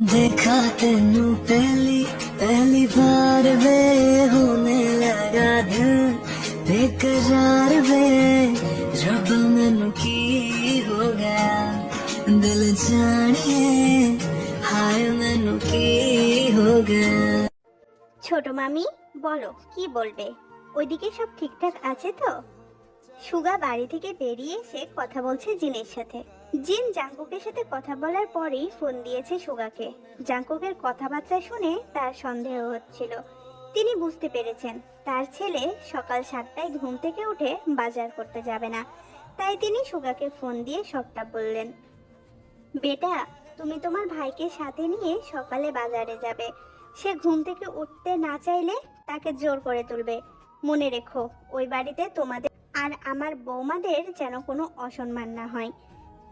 देखा तेनू पहली पहली बार वे होने लगा दिल बेकरार वे रब मैनू की हो गया दिल जानिए हाय मैनू की हो गया ছোট মামি বলো কি বলবে ওইদিকে সব ঠিকঠাক আছে তো সুগা বাড়ি থেকে বেরিয়ে এসে কথা বলছে জিনের সাথে জিন জাঙ্কুকের সাথে কথা বলার পরেই ফোন দিয়েছে সুগাকে। জাঙ্কুকের কথাবার্তা শুনে তার সন্দেহ হচ্ছিল। তিনি বুঝতে পেরেছেন, তার ছেলে সকাল সাতটায় ঘুম থেকে উঠে বাজার করতে যাবে না। তাই তিনি সুগাকে ফোন দিয়ে সবটা বললেন। বেটা, তুমি তোমার ভাইকে সাথে নিয়ে সকালে বাজারে যাবে। সে ঘুম থেকে উঠতে না চাইলে তাকে জোর করে তুলবে। মনে রেখো, ওই বাড়িতে তোমাদের আর আমার বৌমাদের যেন কোনো অসম্মান না হয়।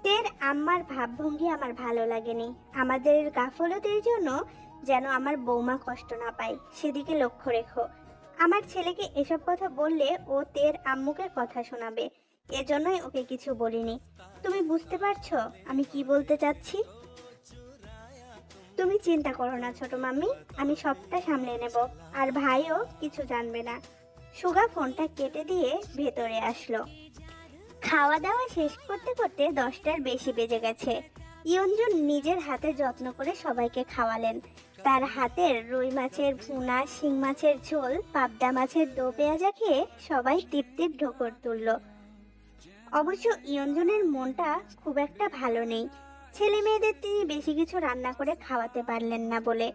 তের আম্মার ভাবভঙ্গি আমার ভালো লাগেনি। আমাদের গাফলতির জন্য যেন আমার বৌমা কষ্ট না পায়, সেদিকে লক্ষ্য রেখো। আমার ছেলেকে এসব কথা বললে ও তের আম্মুকে কথা শোনাবে, এজন্যই ওকে কিছু বলিনি। তুমি বুঝতে পারছ আমি কি বলতে চাচ্ছি? তুমি চিন্তা করো না ছোট মাম্মি, আমি সবটা সামলে নেব, আর ভাইও কিছু জানবে না। সুগা ফোনটা কেটে দিয়ে ভেতরে আসলো। খাওয়া দাওয়া শেষ করতে করতে দশটার বেশি বেজে গেছে। ইয়ঞ্জন নিজের হাতে যত্ন করে সবাইকে খাওয়ালেন। তার হাতের রুই মাছের ভুনা, শিং মাছের ঝোল, পাবদা মাছের দো পেঁয়াজা খেয়ে সবাই টিপটিপ ঢোকর তুলল। অবশ্য ইয়ঞ্জনের মনটা খুব একটা ভালো নেই। ছেলে মেয়েদের তিনি বেশি কিছু রান্না করে খাওয়াতে পারলেন না বলে।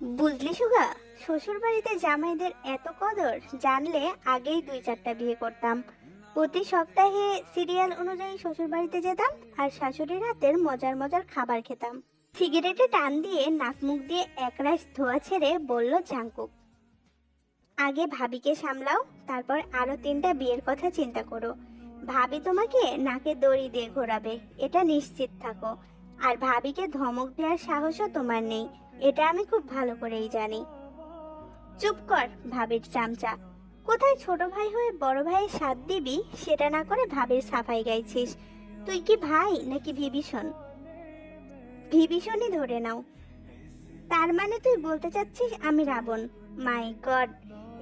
বুঝলি সুগা শ্বশুর বাড়িতে জামাইদের এত কদর, জানলে আগেই দুই চারটা বিয়ে করতাম। প্রতি সপ্তাহে সিরিয়াল অনুযায়ী শ্বশুর বাড়িতে যেতাম আর শাশুড়ির হাতের মজার মজার খাবার খেতাম। সিগারেটে টান দিয়ে নাক মুখ দিয়ে একরাশ ধোয়া ছেড়ে বলল জাঙ্কুক, আগে ভাবিকে সামলাও, তারপর আরও তিনটা বিয়ের কথা চিন্তা করো। ভাবি তোমাকে নাকে দড়ি দিয়ে ঘোরাবে, এটা নিশ্চিত থাকো। আর ভাবিকে ধমক দেওয়ার সাহসও তোমার নেই, এটা আমি খুব ভালো করেই জানি। চুপ কর, ভাবির চামচা। কোথায় ছোট ভাই হয়ে বড় ভাইয়ের সাথ দিবি, সেটা না করে ভাবির সাফাই গাইছিস। তুই কি ভাই নাকি বিভীষণ বিভীষণই ধরে নাও। তার মানে তুই বলতে চাচ্ছিস আমি রাবণ? মাই গড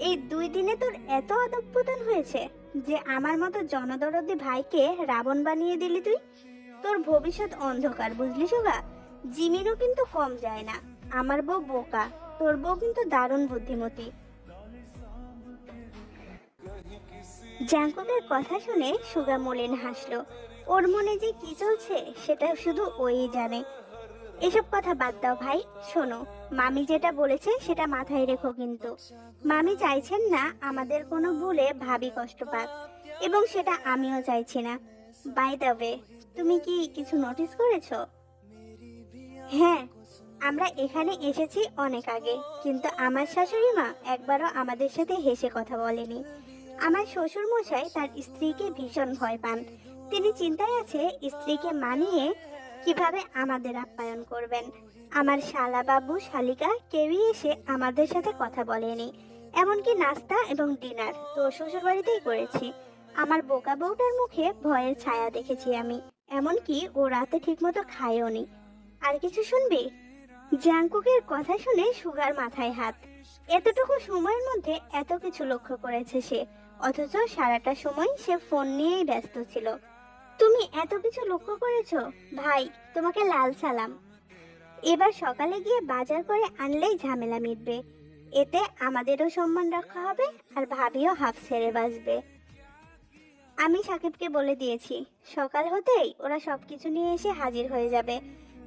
এই দুই দিনে তোর এত অধঃপতন হয়েছে যে আমার মতো জনদরদি ভাইকে রাবণ বানিয়ে দিলি তুই? তোর ভবিষ্যৎ অন্ধকার, বুঝলি সুগা জিমিরও কিন্তু কম যায় না। আমার বউ বোকা, তোর বউ কিন্তু দারুণ বুদ্ধিমতী। জাঙ্কুকের কথা শুনে সুগা মলিন হাসলো। ওর মনে যে কি চলছে, সেটা শুধু ওই জানে। এসব কথা বাদ দাও ভাই, শোনো। মামি যেটা বলেছে, সেটা মাথায় রেখো কিন্তু। মামি চাইছেন না আমাদের কোনো ভুলে ভাবি কষ্ট পাক, এবং সেটা আমিও চাইছি না। বাই দ্য ওয়ে তুমি কি কিছু নোটিস করেছ? হ্যাঁ আমরা এখানে এসেছি অনেক আগে, কিন্তু আমার শাশুড়ি মা একবারও আমাদের সাথে হেসে কথা বলেনি। আমার শ্বশুর মশাই তার স্ত্রীকে ভীষণ ভয় পান। তিনি চিন্তায় আছে স্ত্রীকে মানিয়ে কীভাবে আমাদের আপ্যায়ন করবেন। আমার শালা বাবু শালিকা কেউই এসে আমাদের সাথে কথা বলেনি। এমনকি নাস্তা এবং ডিনার তো শ্বশুর বাড়িতেই করেছি। আমার বোকা বউটার মুখে ভয়ের ছায়া দেখেছি আমি। এমনকি ও রাতে ঠিকমতো খায়ও নি। আর কিছু শুনবি? জাংকুকের কথা শুনে সুগার মাথায় হাত। এতটুকু সময়ের মধ্যে এত কিছু লক্ষ্য করেছে সে। অথচ সারাটা সময় সে ফোন নিয়েই ব্যস্ত ছিল। তুমি এত কিছু লক্ষ্য করেছ? ভাই, তোমাকে লাল সালাম। এবার সকালে গিয়ে বাজার করে আনলেই ঝামেলা মিটবে। এতে আমাদেরও সম্মান রক্ষা হবে আর ভাবিও হাফ ছেড়ে বাঁচবে। আমি সাকিবকে বলে দিয়েছি, সকাল হতেই ওরা সব কিছু নিয়ে এসে হাজির হয়ে যাবে।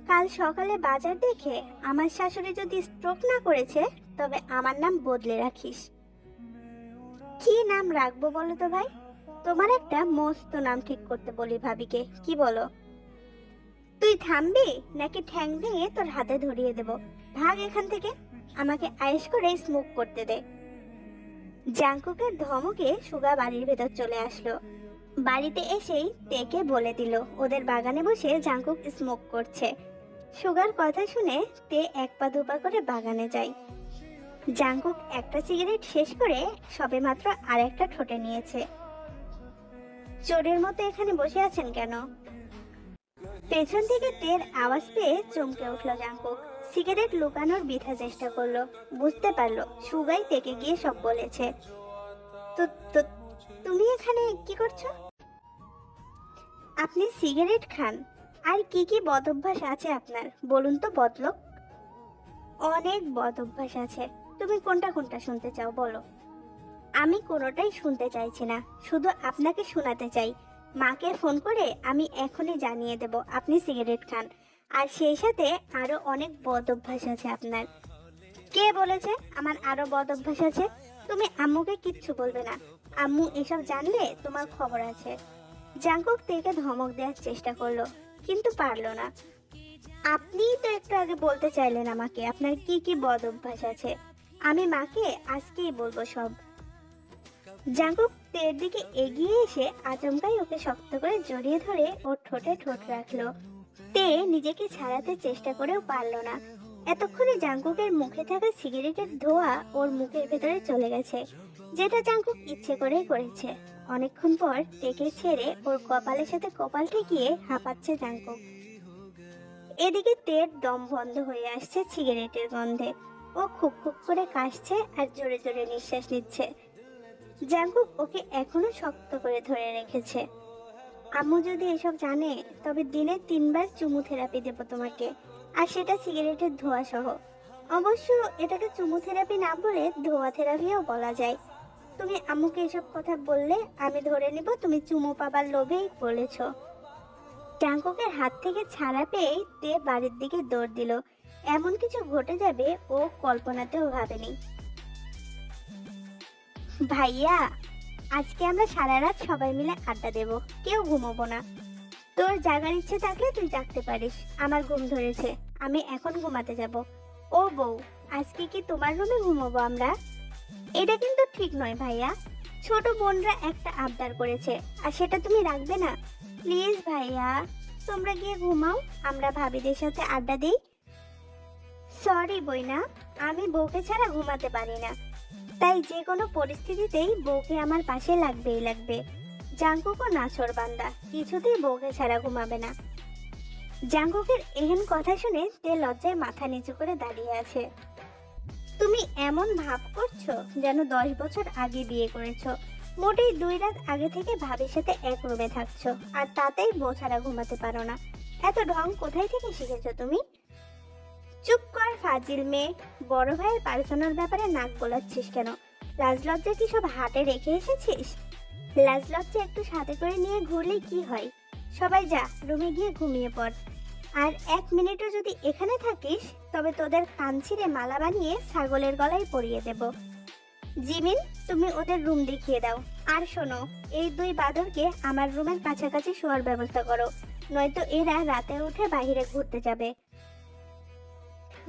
কাল সকালে বাজার দেখে আমার শাশুড়ি যদি স্ট্রোক না করেছে, তবে আমার নাম বদলে রাখিস। কি নাম রাখব বলো তো ভাই? তোমার একটা মস্ত নাম ঠিক করতে বলি ভাবিকে। কি বলো? তুই থামবি নাকি ঠ্যাং ভেঙে তোর হাতে ধরিয়ে দেব? ভাগ এখান থেকে। আমাকে আয়েশ করে স্মোক করতে দে। জাঙ্কুকের ধমকে সুগা বাড়ির ভেতর চলে আসলো। বাড়িতে এসেই তেকে বলে দিল, ওদের বাগানে বসে জাঙ্কুক স্মোক করছে। সুগার কথা শুনে তে এক পা দুপা করে বাগানে যায়। জাঙ্কুক একটা সিগারেট শেষ করে সবে মাত্র আর একটা ঠোঁটে নিয়েছে। চোরের মতো এখানে বসে আছেন কেন? পেছন থেকে তের আওয়াজ পেয়ে চমকে উঠল জাঙ্কুক সিগারেট লুকানোর বৃথা চেষ্টা করল, বুঝতে পারল, সুগাই থেকে গিয়ে সব বলেছে। তো তো তুমি এখানে কি করছ? আপনি সিগারেট খান। আর কি কি বদ অভ্যাস আছে আপনার? বলুন তো বদলোক। অনেক বদ অভ্যাস আছে। তুমি কোনটা কোনটা শুনতে চাও বলো। আমি কোনোটাই শুনতে চাইছি না, শুধু আপনাকে শোনাতে চাই। মাকে ফোন করে আমি এখনই জানিয়ে দেব আপনি সিগারেট খান। আর সেই সাথে আরও অনেক বদ অভ্যাস আছে আপনার। কে বলেছে? আমার আরও বদ অভ্যাস আছে। তুমি আম্মুকে কিচ্ছু বলবে না। আম্মু এসব জানলে তোমার খবর আছে। জাঙ্কুক থেকে ধমক দেওয়ার চেষ্টা করল, কিন্তু পারল না। আপনিই তো একটু আগে বলতে চাইলেন আমাকে, আপনার কি কি বদ অভ্যাস আছে? আমি মাকে আজকেই বলব সব। জাঙ্কুক তের দিকে এগিয়ে এসে আচমকাই ওকে শক্ত করে জড়িয়ে ধরে ওর ঠোঁটে ঠোঁট রাখল। তে নিজেকে ছাড়াতে চেষ্টা করেও পারল না। এতক্ষণে জাঙ্কুকের মুখে থাকা সিগারেটের ধোয়া ওর মুখের ভেতরে চলে গেছে, যেটা জাঙ্কুক ইচ্ছে করেই করেছে। অনেকক্ষণ পর তেকে ছেড়ে ওর কপালের সাথে কপাল ঠেকিয়ে হাঁপাচ্ছে জাঙ্কুক। এদিকে তের দম বন্ধ হয়ে আসছে সিগারেটের গন্ধে। ও খুব খুব করে কাশছে আর জোরে জোরে নিঃশ্বাস নিচ্ছে। জাঙ্কুক ওকে এখনও শক্ত করে ধরে রেখেছে। আম্মু যদি এসব জানে, তবে দিনে তিনবার চুমু থেরাপি দেব তোমাকে। আর সেটা সিগারেটের ধোয়া সহ অবশ্য এটাকে চুমু থেরাপি না বলে ধোয়া থেরাপিও বলা যায়। তুমি আম্মুকে এসব কথা বললে, আমি ধরে নিব তুমি চুমু পাবার লোভেই বলেছ। জাঙ্কুকের হাত থেকে ছাড়া পেয়েই তে বাড়ির দিকে দৌড় দিল। এমন কিছু ঘটে যাবে ও কল্পনাতেও ভাবেনি। ভাইয়া, আজকে আমরা সারা রাত সবাই মিলে আড্ডা দেব, কেউ ঘুমোবো না। তোর জাগার ইচ্ছে থাকলে তুই জাগতে পারিস, আমার ঘুম ধরেছে, আমি এখন ঘুমাতে যাব। ও বউ, আজকে কি তোমার রুমে ঘুমোবো আমরা? এটা কিন্তু ঠিক নয় ভাইয়া। ছোট বোনরা একটা আবদার করেছে, আর সেটা তুমি রাখবে না। প্লিজ ভাইয়া, তোমরা গিয়ে ঘুমাও, আমরা ভাবিদের সাথে আড্ডা দিই সরি বইনা আমি বউকে ছাড়া ঘুমাতে পারি না। তাই যে কোনো পরিস্থিতিতেই বউকে আমার পাশে লাগবেই লাগবে। জাঙ্কুকও নাছর বান্দা কিছুতেই বউকে ছাড়া ঘুমাবে না। জাঙ্কুকের এহেন কথা শুনে তে লজ্জায় মাথা নিচু করে দাঁড়িয়ে আছে। তুমি এমন ভাব করছ যেন দশ বছর আগে বিয়ে করেছ। মোটেই দুই রাত আগে থেকে ভাবির সাথে এক রুমে থাকছো। আর তাতেই বউ ছাড়া ঘুমাতে পারো না। এত ঢং কোথায় থেকে শিখেছো তুমি? চুপ কর, ফাজিল মেয়ে। বড় ভাইয়ের পার্সোনাল ব্যাপারে নাক গলাচ্ছিস কেন? লাজলজ্জা কি সব হাটে রেখে এসেছিস? লাজলজ্জা একটু সাথে করে নিয়ে ঘুরলেই কি হয়? সবাই যা, রুমে গিয়ে ঘুমিয়ে পড়। আর এক মিনিটও যদি এখানে থাকিস, তবে তোদের কান ছিঁড়ে মালা বানিয়ে ছাগলের গলায় পরিয়ে দেব। জিমিন, তুমি ওদের রুম দেখিয়ে দাও। আর শোনো, এই দুই বাদরকে আমার রুমের কাছাকাছি শোয়ার ব্যবস্থা করো। নয়তো এরা রাতে উঠে বাইরে ঘুরতে যাবে।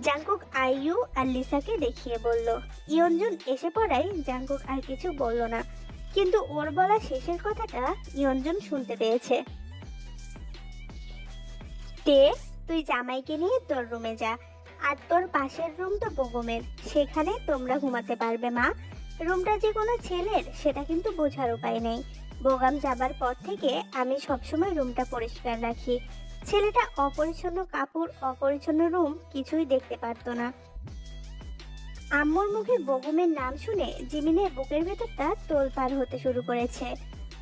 জাঙ্কুক আইউ আর লিসাকে দেখিয়ে বলল, ইয়নজুন এসে পড়াই জাঙ্কুক আর কিছু বলল না। কিন্তু ওর বলা শেষের কথাটা ইয়নজুন শুনতে পেয়েছে। তে, তুই জামাইকে নিয়ে তোর রুমে যা। আর তোর পাশের রুম তো বগমের। সেখানে তোমরা ঘুমাতে পারবে, মা। রুমটা যে কোনো ছেলের, সেটা কিন্তু বোঝার উপায় নেই। বোগাম যাবার পর থেকে আমি সবসময় রুমটা পরিষ্কার রাখি। ছেলেটা অপরিচ্ছন্ন কাপড়, অপরিচ্ছন্ন রুম কিছুই দেখতে পারতো না। আম্মুর মুখে বগুমের নাম শুনে জিমিনের বুকের ভেতরটা তোলপাড় হতে শুরু করেছে।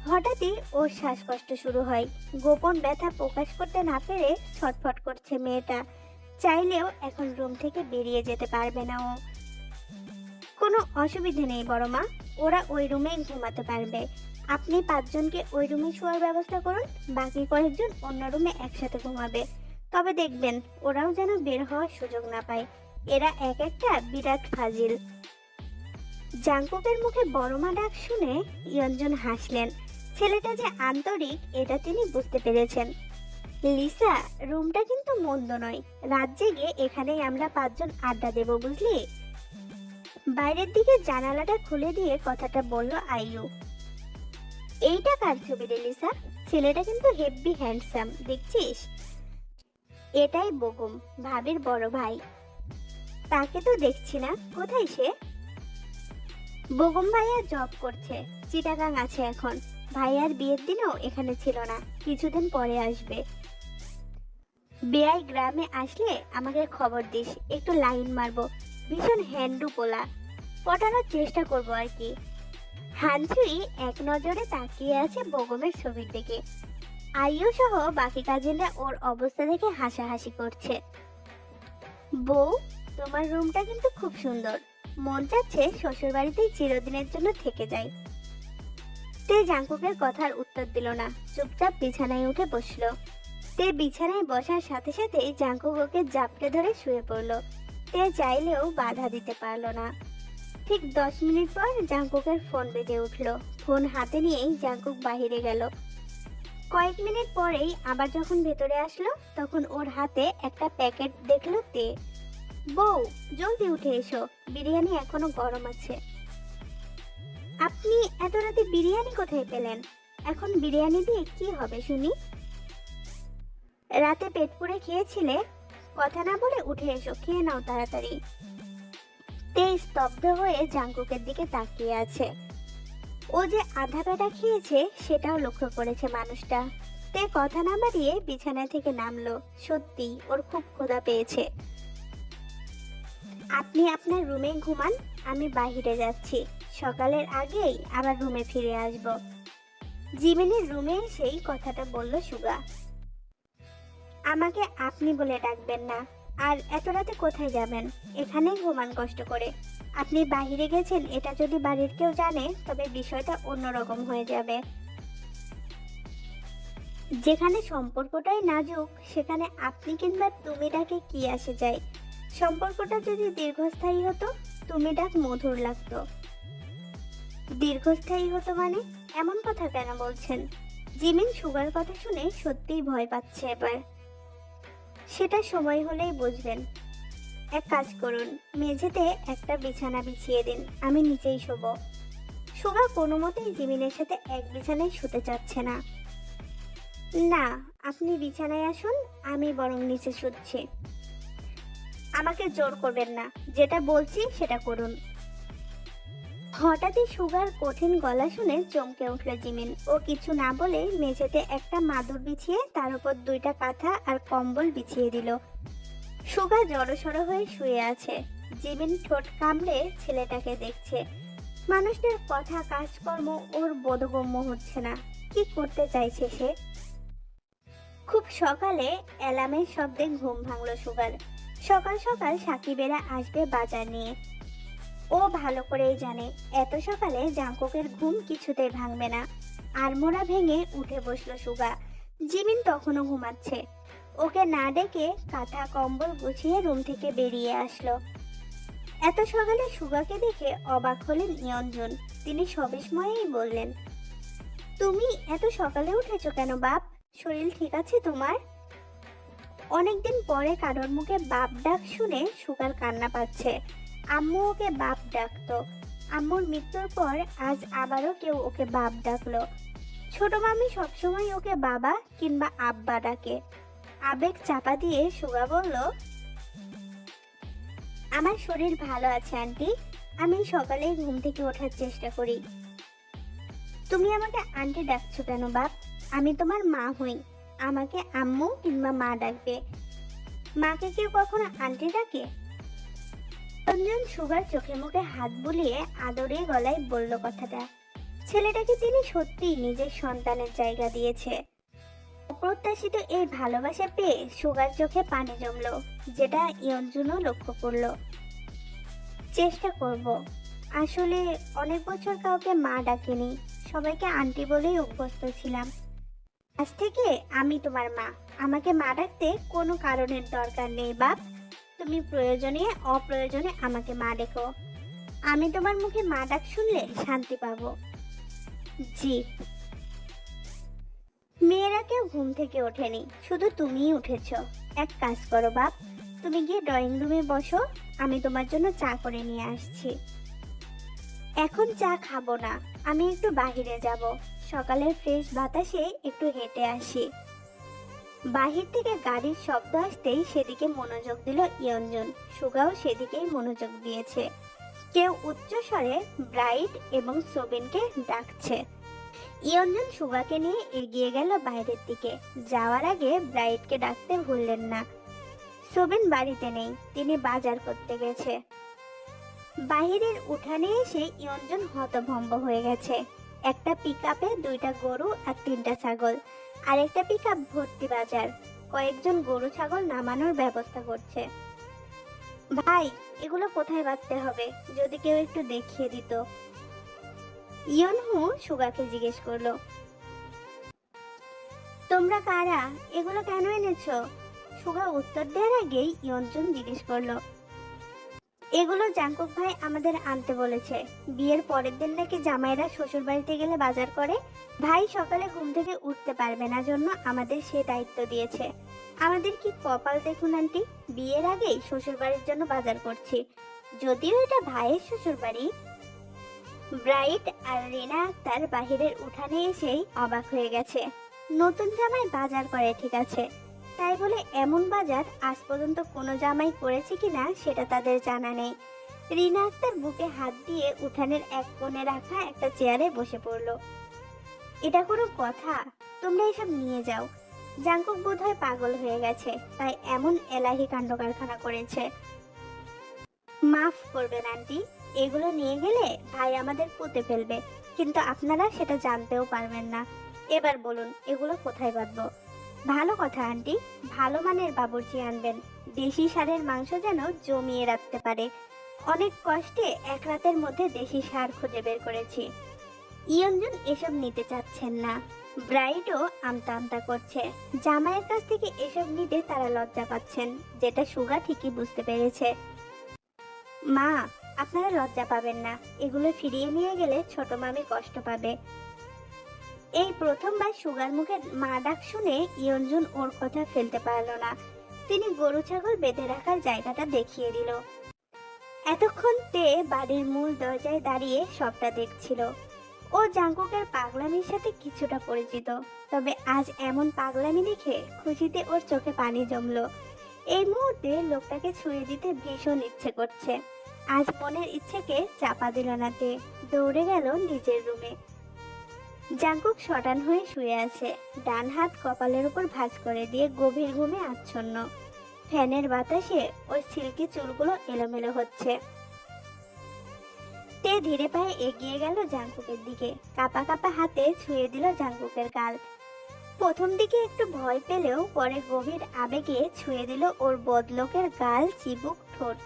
হঠাৎই ওর শ্বাসকষ্ট শুরু হয়। গোপন ব্যথা প্রকাশ করতে না পেরে ছটফট করছে মেয়েটা। চাইলেও এখন রুম থেকে বেরিয়ে যেতে পারবে না ও। কোনো অসুবিধা নেই বড় মা, ওরা ওই রুমেই ঘুমাতে পারবে। আপনি পাঁচজনকে ওই রুমে শোয়ার ব্যবস্থা করুন, বাকি কয়েকজন অন্য রুমে একসাথে ঘুমাবে। তবে দেখবেন, ওরাও যেন বের হওয়ার সুযোগ না পায়। এরা এক একটা বিরাট ফাজিল। জাঙ্কুকের মুখে বড়মা ডাক শুনে ইয়ঞ্জন হাসলেন। ছেলেটা যে আন্তরিক, এটা তিনি বুঝতে পেরেছেন। লিসা, রুমটা কিন্তু মন্দ নয়। রাত জেগে এখানেই আমরা পাঁচজন আড্ডা দেব, বুঝলি? বাইরের দিকে জানালাটা খুলে দিয়ে কথাটা বলল আইয়ু এইটা কার ছবি রে, লিসা? ছেলেটা কিন্তু হেভি হ্যান্ডসাম, দেখছিস? এটাই বগুম, ভাবির বড় ভাই। তাকে তো দেখছি না, কোথায় সে? বগুম ভাইয়া জব করছে, চিটাগাং আছে এখন। ভাইয়ার বিয়ের দিনও এখানে ছিল না, কিছুদিন পরে আসবে। বেআই গ্রামে আসলে আমাকে খবর দিস, একটু লাইন মারবো, ভীষণ হ্যান্ডু পোলা। পটানোর চেষ্টা করব আর কি। হানসুই এক নজরে তাকিয়ে আছে বগমের ছবির দিকে। আইও সহ বাকি কাজিনরা ওর অবস্থা দেখে হাসাহাসি করছে। বউ, তোমার রুমটা কিন্তু খুব সুন্দর। মন চাচ্ছে শ্বশুর বাড়িতেই চিরদিনের জন্য থেকে যাই। তে জাঙ্কুকের কথার উত্তর দিল না, চুপচাপ বিছানায় উঠে বসল। তে বিছানায় বসার সাথে সাথে জাঙ্কুক ওকে জাপটে ধরে শুয়ে পড়ল। তে চাইলেও বাধা দিতে পারল না। ঠিক দশ মিনিট পর জাঙ্কুকের ফোন বেজে উঠল। ফোন হাতে নিয়েই জাঙ্কুক বাহিরে গেল। কয়েক মিনিট পরেই আবার যখন ভেতরে আসলো, তখন ওর হাতে একটা প্যাকেট দেখল তে। বউ, জলদি উঠে এসো, বিরিয়ানি এখনও গরম আছে। আপনি এত রাতে বিরিয়ানি কোথায় পেলেন? এখন বিরিয়ানি দিয়ে কি হবে শুনি? রাতে পেট পুড়ে খেয়েছিলে? কথা না বলে উঠে এসো, খেয়ে নাও তাড়াতাড়ি। তে স্তব্ধ হয়ে জাঙ্কুকের দিকে তাকিয়ে আছে। ও যে আধা পেটা খেয়েছে, সেটাও লক্ষ্য করেছে মানুষটা। তে কথা না বাড়িয়ে বিছানা থেকে নামলো। সত্যি, ওর খুব ক্ষুধা পেয়েছে। আপনি আপনার রুমে ঘুমান, আমি বাইরে যাচ্ছি। সকালের আগেই আবার রুমে ফিরে আসব। জিমিনের রুমে সেই কথাটা বলল সুগা। আমাকে আপনি বলে ডাকবেন না। আর এত রাতে কোথায় যাবেন? এখানেই ঘুমান কষ্ট করে। আপনি বাইরে গেছেন, এটা যদি বাড়ির কেউ জানে, তবে বিষয়টা অন্যরকম হয়ে যাবে। যেখানে সম্পর্কটাই নাজুক, সেখানে আপনি কিংবা তুমি ডাকে কি আসে যায়। সম্পর্কটা যদি দীর্ঘস্থায়ী হতো, তুমি ডাক মধুর লাগতো। দীর্ঘস্থায়ী হতো মানে? এমন কথা কেন বলছেন? জিমিন সুগার কথা শুনে সত্যিই ভয় পাচ্ছে এবার। সেটা সময় হলেই বুঝবেন। এক কাজ করুন, মেঝেতে একটা বিছানা বিছিয়ে দিন, আমি নিচেই শোবো। সুগা কোনো মতেই জিমিনের সাথে এক বিছানায় শুতে চাচ্ছে না। না, আপনি বিছানায় আসুন, আমি বরং নিচে শুচ্ছি। আমাকে জোর করবেন না, যেটা বলছি সেটা করুন। হঠাৎই সুগার কঠিন গলা শুনে চমকে উঠল জিমিন। ও কিছু না বলে মেঝেতে একটা মাদুর বিছিয়ে তার উপর দুইটা কাঁথা আর কম্বল বিছিয়ে দিল। সুগা জড়সড় হয়ে শুয়ে আছে। জিমিন ঠোঁট কামড়ে ছেলেটাকে দেখছে। মানুষদের কথা, কাজকর্ম ওর বোধগম্য হচ্ছে না। কি করতে চাইছে সে? খুব সকালে অ্যালার্মের শব্দে ঘুম ভাঙল সুগার। সকাল সকাল সাকিবেরা আসবে বাজার নিয়ে। ও ভালো করেই জানে, এত সকালে জাঙ্কুকের ঘুম কিছুতেই ভাঙবে না। আড়মোড়া ভেঙে উঠে বসল সুগা। জিমিন তখনও ঘুমাচ্ছে। ওকে না ডেকে কাঁথা কম্বল গুছিয়ে রুম থেকে বেরিয়ে আসলো। এত সকালে সুগাকে দেখে অবাক হলেন নিয়ঞ্জন তিনি সবিস্ময়েই বললেন, তুমি এত সকালে উঠেছো কেন বাপ? শরীর ঠিক আছে তোমার? অনেকদিন পরে কারোর মুখে বাপ ডাক শুনে সুগার কান্না পাচ্ছে। আম্মু ওকে বাপ ডাকতো। আম্মুর মৃত্যুর পর আজ আবারও কেউ ওকে বাপ ডাকলো। ছোট মামি সবসময় ওকে বাবা কিংবা আব্বা ডাকে। আবেগ চাপা দিয়ে সুগা বলল, আমার শরীর ভালো আছে, আন্টি। আমি সকালে ঘুম থেকে ওঠার চেষ্টা করি। তুমি আমাকে আন্টি ডাকছো কেন বাপ? আমি তোমার মা হই। আমাকে আম্মু কিংবা মা ডাকবে। মাকে কেউ কখনো আন্টি ডাকে? রঞ্জন সুগার চোখে মুখে হাত বুলিয়ে আদরে গলায় বলল কথাটা। ছেলেটাকে তিনি সত্যিই নিজের সন্তানের জায়গা দিয়েছে। অপ্রত্যাশিত এই ভালোবাসা পেয়ে সুগার চোখে পানি জমলো, যেটা ইয়ঞ্জনও লক্ষ্য করল। চেষ্টা করব। আসলে অনেক বছর কাউকে মা ডাকেনি, সবাইকে আন্টি বলেই অভ্যস্ত ছিলাম। আজ থেকে আমি তোমার মা। আমাকে মা ডাকতে কোনো কারণের দরকার নেই, বাপ। তুমি প্রয়োজনে, অপ্রয়োজনে আমাকে মা ডেকো। আমি তোমার মুখে মা ডাক শুনলে শান্তি পাবো। জি। মেয়েরা কেউ ঘুম থেকে ওঠেনি, শুধু তুমিই উঠেছ। এক কাজ করো বাপ, তুমি গিয়ে ড্রয়িং রুমে বসো, আমি তোমার জন্য চা করে নিয়ে আসছি। এখন চা খাব না, আমি একটু বাহিরে যাব। সকালের ফ্রেশ বাতাসে একটু হেঁটে আসি। বাহির থেকে গাড়ির শব্দ আসতেই সেদিকে মনোযোগ দিল ইয়ঞ্জন সুগাও সেদিকেই মনোযোগ দিয়েছে। কেউ উচ্চ স্বরে ব্রাইট এবং সোবিনকে ডাকছে। ইয়ঞ্জন সুগাকে নিয়ে এগিয়ে গেল বাইরের দিকে। যাওয়ার আগে ব্রাইটকে ডাকতে ভুললেন না। সোবেন বাড়িতে নেই, তিনি বাজার করতে গেছে। বাহিরের উঠানে এসে ইয়ঞ্জন হতভম্ব হয়ে গেছে। একটা পিকআপে দুইটা গরু আর তিনটা ছাগল। আর একটা পিকআপ ভর্তি বাজার। কয়েকজন গরু ছাগল নামানোর ব্যবস্থা করছে। ভাই, এগুলো কোথায় বাঁধতে হবে? যদি কেউ একটু দেখিয়ে দিত। ইয়নহু সুগাকে জিজ্ঞেস করল, তোমরা কারা? এগুলো কেন এনেছো? সুগা উত্তর দেওয়ার আগেই ইয়ঞ্জন জিজ্ঞেস করল এগুলো জাঙ্কুক ভাই আমাদের আনতে বলেছে। বিয়ের পরের দিন নাকি জামাইরা শ্বশুর বাড়িতে গেলে বাজার করে। ভাই সকালে ঘুম থেকে উঠতে পারবে না জন্য আমাদের সে দায়িত্ব দিয়েছে। আমাদের কি কপাল দেখুন আন্টি? বিয়ের আগেই শ্বশুর বাড়ির জন্য বাজার করছি। যদিও এটা ভাইয়ের শ্বশুর বাড়ি ব্রাইট আর রিনা আক্তার বাহিরের উঠানে এসেই অবাক হয়ে গেছে। নতুন জামাই বাজার করে, ঠিক আছে। তাই বলে এমন বাজার আজ পর্যন্ত কোনো জামাই করেছে কিনা সেটা তাদের জানা নেই। রিনা আক্তার বুকে হাত দিয়ে উঠানের এক কোণে রাখা একটা চেয়ারে বসে পড়ল। এটা কোনো কথা, তোমরা এসব নিয়ে যাও। জাঙ্কুক বোধহয় পাগল হয়ে গেছে, তাই এমন এলাহি কাণ্ড কারখানা করেছে। মাফ করবেন, আন্টি, এগুলো নিয়ে গেলে ভাই আমাদের পুঁতে ফেলবে, কিন্তু আপনারা সেটা জানতেও পারবেন না। এবার বলুন, এগুলো কোথায় বাঁধবো? ভালো কথা, আন্টি। ভালো মানের বাবুর্চি আনবেন। দেশি সারের মাংস যেন জমিয়ে রাখতে পারে। অনেক কষ্টে এক রাতের মধ্যে দেশি সার খুঁজে বের করেছি। ইয়ঞ্জন এসব নিতে চাচ্ছেন না। ব্রাইডও আমতা আমতা করছে। জামাইয়ের কাছ থেকে এসব নিতে তারা লজ্জা পাচ্ছেন, যেটা সুগা ঠিকই বুঝতে পেরেছে। মা, আপনারা লজ্জা পাবেন না। এগুলো ফিরিয়ে নিয়ে গেলে ছোট মামি কষ্ট পাবে। এই প্রথমবার সুগার মুখে মা ডাক শুনে ইয়ঞ্জন ওর কথা ফেলতে পারল না। তিনি গরু ছাগল বেঁধে রাখার জায়গাটা দেখিয়ে দিল। এতক্ষণ তে বাড়ির মূল দরজায় দাঁড়িয়ে সবটা দেখছিল। ও জাঙ্কুকের পাগলামির সাথে কিছুটা পরিচিত, তবে আজ এমন পাগলামি দেখে খুশিতে ওর চোখে পানি জমলো। এই মুহূর্তে লোকটাকে ছুঁয়ে দিতে ভীষণ ইচ্ছে করছে। আজ মনের ইচ্ছেকে চাপা দিল না তে। দৌড়ে গেল নিজের রুমে। জাঙ্কুক শটান হয়ে শুয়ে আছে। ডান হাত কপালের উপর ভাঁজ করে দিয়ে গভীর ঘুমে আচ্ছন্ন। ফ্যানের বাতাসে ওর সিল্কি চুলগুলো এলোমেলো হচ্ছে। তে ধীরে পায়ে এগিয়ে গেল জাঙ্কুকের দিকে। কাপা কাপা হাতে ছুঁয়ে দিল জাঙ্কুকের গাল প্রথম দিকে একটু ভয় পেলেও পরে গভীর আবেগে ছুঁয়ে দিল ওর বদলোকের গাল চিবুক ঠোঁট।